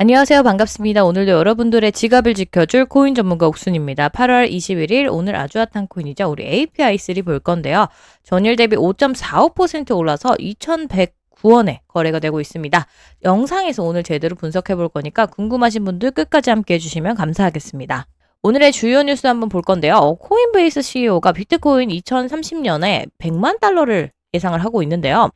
안녕하세요. 반갑습니다. 오늘도 여러분들의 지갑을 지켜줄 코인 전문가 옥순입니다. 8월 21일 오늘 아주 핫한 코인이죠. 우리 API3 볼 건데요. 전일 대비 5.45% 올라서 2,109원에 거래가 되고 있습니다. 영상에서 오늘 제대로 분석해 볼 거니까 궁금하신 분들 끝까지 함께 해주시면 감사하겠습니다. 오늘의 주요 뉴스 한번 볼 건데요. 어, 코인베이스 CEO가 비트코인 2030년에 100만 달러를 예상을 하고 있는데요.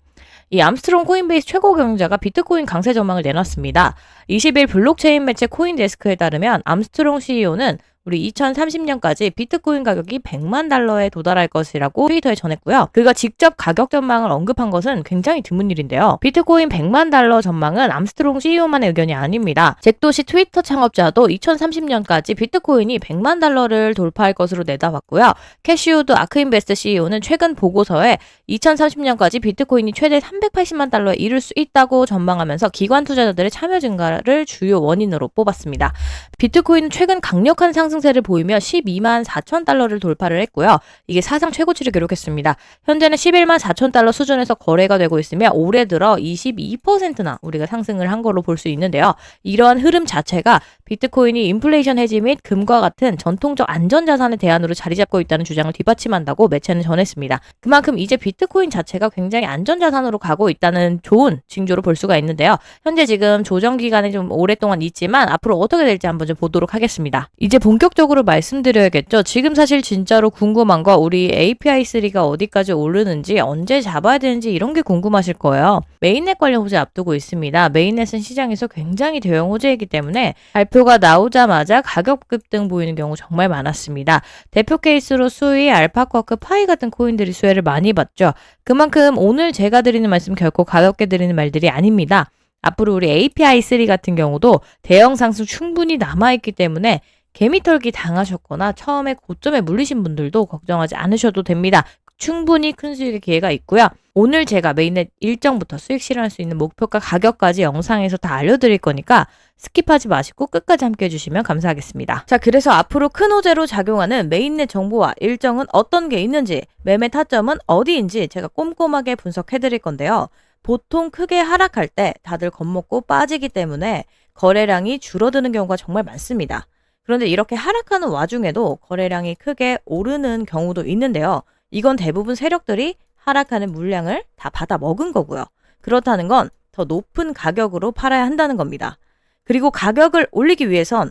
이 암스트롱 코인베이스 최고 경영자가 비트코인 강세 전망을 내놨습니다. 20일 블록체인 매체 코인데스크에 따르면 암스트롱 CEO는 우리 2030년까지 비트코인 가격이 100만 달러에 도달할 것이라고 트위터에 전했고요. 그가 직접 가격 전망을 언급한 것은 굉장히 드문 일인데요. 비트코인 100만 달러 전망은 암스트롱 CEO만의 의견이 아닙니다. 잭도시 트위터 창업자도 2030년까지 비트코인이 100만 달러를 돌파할 것으로 내다봤고요. 캐시우드 아크인베스트 CEO는 최근 보고서에 2030년까지 비트코인이 최대 380만 달러에 이를 수 있다고 전망하면서 기관 투자자들의 참여 증가를 주요 원인으로 뽑았습니다. 비트코인은 최근 강력한 상승 세를 보이며 12만 4천 달러를 돌파를 했고요. 이게 사상 최고치를 기록했습니다. 현재는 11만 4천 달러 수준에서 거래가 되고 있으며 올해 들어 22%나 우리가 상승을 한 걸로 볼 수 있는데요. 이러한 흐름 자체가 비트코인이 인플레이션 해지 및 금과 같은 전통적 안전자산의 대안으로 자리 잡고 있다는 주장을 뒷받침한다고 매체는 전했습니다. 그만큼 이제 비트코인 자체가 굉장히 안전자산으로 가고 있다는 좋은 징조로 볼 수가 있는데요. 현재 지금 조정 기간이 좀 오랫동안 있지만 앞으로 어떻게 될지 한번 좀 보도록 하겠습니다. 이제 본격 적으로 말씀드려야겠죠. 지금 사실 진짜로 궁금한 거 우리 API3가 어디까지 오르는지 언제 잡아야 되는지 이런 게 궁금하실 거예요. 메인넷 관련 호재 앞두고 있습니다. 메인넷은 시장에서 굉장히 대형 호재이기 때문에 발표가 나오자마자 가격 급등 보이는 경우 정말 많았습니다. 대표 케이스로 수위, 알파쿼크, 파이 같은 코인들이 수혜를 많이 봤죠. 그만큼 오늘 제가 드리는 말씀 결코 가볍게 드리는 말들이 아닙니다. 앞으로 우리 API3 같은 경우도 대형 상승 충분히 남아있기 때문에 개미털기 당하셨거나 처음에 고점에 물리신 분들도 걱정하지 않으셔도 됩니다. 충분히 큰 수익의 기회가 있고요. 오늘 제가 메인넷 일정부터 수익 실현할 수 있는 목표가 가격까지 영상에서 다 알려드릴 거니까 스킵하지 마시고 끝까지 함께 해주시면 감사하겠습니다. 자, 그래서 앞으로 큰 호재로 작용하는 메인넷 정보와 일정은 어떤 게 있는지, 매매 타점은 어디인지 제가 꼼꼼하게 분석해 드릴 건데요. 보통 크게 하락할 때 다들 겁먹고 빠지기 때문에 거래량이 줄어드는 경우가 정말 많습니다. 그런데 이렇게 하락하는 와중에도 거래량이 크게 오르는 경우도 있는데요. 이건 대부분 세력들이 하락하는 물량을 다 받아 먹은 거고요. 그렇다는 건 더 높은 가격으로 팔아야 한다는 겁니다. 그리고 가격을 올리기 위해선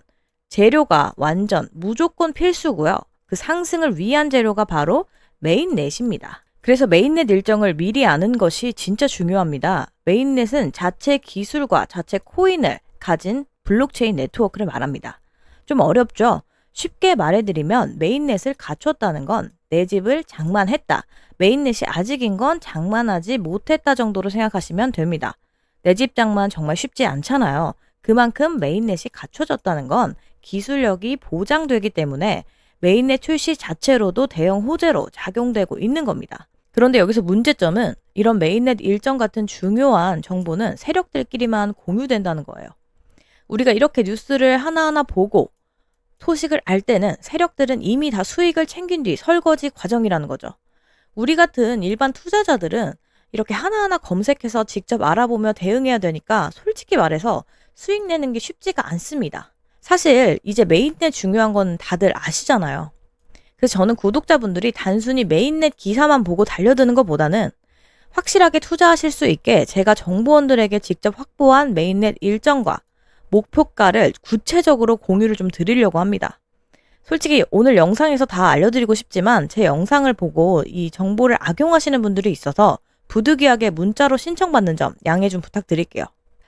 재료가 완전 무조건 필수고요. 그 상승을 위한 재료가 바로 메인넷입니다. 그래서 메인넷 일정을 미리 아는 것이 진짜 중요합니다. 메인넷은 자체 기술과 자체 코인을 가진 블록체인 네트워크를 말합니다. 좀 어렵죠? 쉽게 말해드리면 메인넷을 갖췄다는 건 내 집을 장만했다. 메인넷이 아직인 건 장만하지 못했다 정도로 생각하시면 됩니다. 내 집 장만 정말 쉽지 않잖아요. 그만큼 메인넷이 갖춰졌다는 건 기술력이 보장되기 때문에 메인넷 출시 자체로도 대형 호재로 작용되고 있는 겁니다. 그런데 여기서 문제점은 이런 메인넷 일정 같은 중요한 정보는 세력들끼리만 공유된다는 거예요. 우리가 이렇게 뉴스를 하나하나 보고 소식을 알 때는 세력들은 이미 다 수익을 챙긴 뒤 설거지 과정이라는 거죠. 우리 같은 일반 투자자들은 이렇게 하나하나 검색해서 직접 알아보며 대응해야 되니까 솔직히 말해서 수익 내는 게 쉽지가 않습니다. 사실 이제 메인넷 중요한 건 다들 아시잖아요. 그래서 저는 구독자분들이 단순히 메인넷 기사만 보고 달려드는 것보다는 확실하게 투자하실 수 있게 제가 정보원들에게 직접 확보한 메인넷 일정과 목표가를 구체적으로 공유를 좀 드리려고 합니다. 솔직히 오늘 영상에서 다 알려드리고 싶지만 제 영상을 보고 이 정보를 악용하시는 분들이 있어서 부득이하게 문자로 신청받는 점 양해 좀 부탁드릴게요.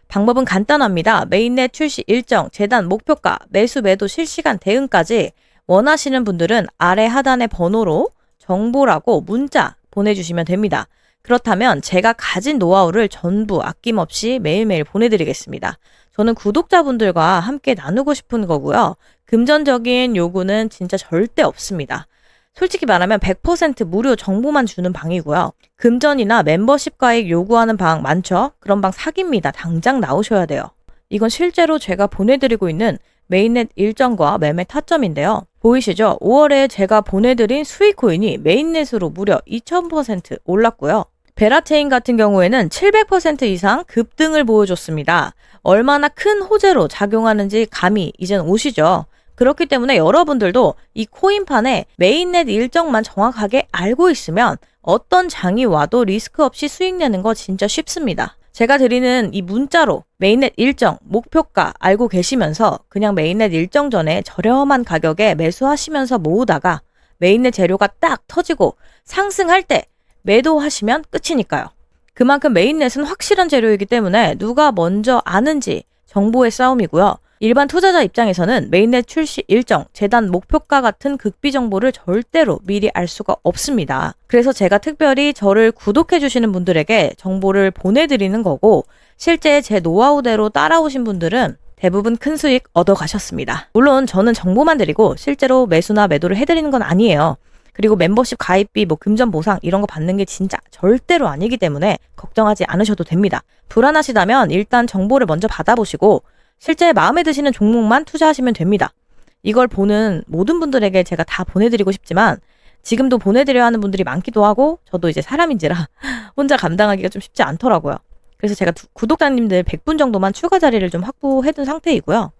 방법은 간단합니다. 메인넷 출시 일정, 재단 목표가, 매수 매도 실시간 대응까지 원하시는 분들은 아래 하단의 번호로 정보라고 문자 보내주시면 됩니다. 그렇다면 제가 가진 노하우를 전부 아낌없이 매일매일 보내드리겠습니다. 저는 구독자분들과 함께 나누고 싶은 거고요. 금전적인 요구는 진짜 절대 없습니다. 솔직히 말하면 100% 무료 정보만 주는 방이고요. 금전이나 멤버십 가입 요구하는 방 많죠? 그런 방 사기입니다. 당장 나오셔야 돼요. 이건 실제로 제가 보내드리고 있는 메인넷 일정과 매매 타점인데요. 보이시죠? 5월에 제가 보내드린 수익 코인이 메인넷으로 무려 2000% 올랐고요. 베라체인 같은 경우에는 700% 이상 급등을 보여줬습니다. 얼마나 큰 호재로 작용하는지 감이 이젠 오시죠. 그렇기 때문에 여러분들도 이 코인판의 메인넷 일정만 정확하게 알고 있으면 어떤 장이 와도 리스크 없이 수익 내는 거 진짜 쉽습니다. 제가 드리는 이 문자로 메인넷 일정, 목표가 알고 계시면서 그냥 메인넷 일정 전에 저렴한 가격에 매수하시면서 모으다가 메인넷 재료가 딱 터지고 상승할 때 매도하시면 끝이니까요. 그만큼 메인넷은 확실한 재료이기 때문에 누가 먼저 아는지 정보의 싸움이고요. 일반 투자자 입장에서는 메인넷 출시 일정, 재단 목표가 같은 극비 정보를 절대로 미리 알 수가 없습니다. 그래서 제가 특별히 저를 구독해 주시는 분들에게 정보를 보내드리는 거고 실제 제 노하우대로 따라오신 분들은 대부분 큰 수익 얻어 가셨습니다. 물론 저는 정보만 드리고 실제로 매수나 매도를 해드리는 건 아니에요. 그리고 멤버십 가입비, 뭐 금전 보상 이런 거 받는 게 진짜 절대로 아니기 때문에 걱정하지 않으셔도 됩니다. 불안하시다면 일단 정보를 먼저 받아보시고 실제 마음에 드시는 종목만 투자하시면 됩니다. 이걸 보는 모든 분들에게 제가 다 보내드리고 싶지만 지금도 보내드려야 하는 분들이 많기도 하고 저도 이제 사람인지라 혼자 감당하기가 좀 쉽지 않더라고요. 그래서 제가 두- 구독자님들 100분 정도만 추가 자리를 좀 확보해둔 상태이고요.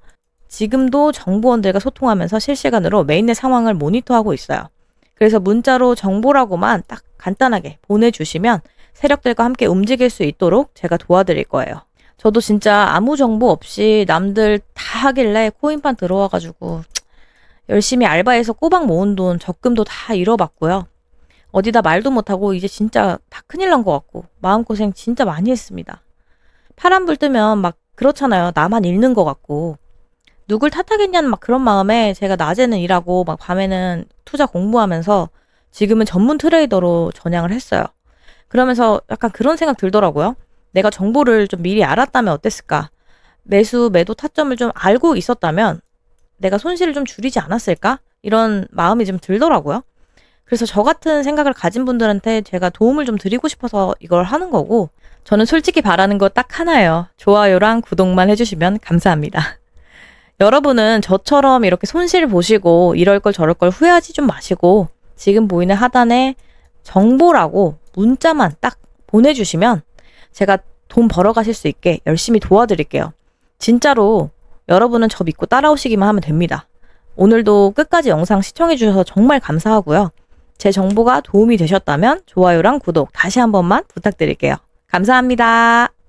지금도 정보원들과 소통하면서 실시간으로 메인넷 상황을 모니터하고 있어요. 그래서 문자로 정보라고만 딱 간단하게 보내주시면 세력들과 함께 움직일 수 있도록 제가 도와드릴 거예요. 저도 진짜 아무 정보 없이 남들 다 하길래 코인판 들어와가지고 열심히 알바해서 꼬박 모은 돈 적금도 다 잃어봤고요. 어디다 말도 못하고 이제 진짜 다 큰일 난 것 같고 마음고생 진짜 많이 했습니다. 파란불 뜨면 막 그렇잖아요. 나만 잃는 것 같고 누굴 탓하겠냐는 막 그런 마음에 제가 낮에는 일하고 막 밤에는 투자 공부하면서 지금은 전문 트레이더로 전향을 했어요. 그러면서 약간 그런 생각 들더라고요. 내가 정보를 좀 미리 알았다면 어땠을까? 매수, 매도 타점을 좀 알고 있었다면 내가 손실을 좀 줄이지 않았을까? 이런 마음이 좀 들더라고요. 그래서 저 같은 생각을 가진 분들한테 제가 도움을 좀 드리고 싶어서 이걸 하는 거고, 저는 솔직히 바라는 거 딱 하나예요. 좋아요랑 구독만 해주시면 감사합니다. 여러분은 저처럼 이렇게 손실 보시고 이럴 걸 저럴 걸 후회하지 좀 마시고, 지금 보이는 하단에 정보라고 문자만 딱 보내주시면 제가 돈 벌어가실 수 있게 열심히 도와드릴게요. 진짜로 여러분은 저 믿고 따라오시기만 하면 됩니다. 오늘도 끝까지 영상 시청해주셔서 정말 감사하고요. 제 정보가 도움이 되셨다면 좋아요랑 구독 다시 한 번만 부탁드릴게요. 감사합니다.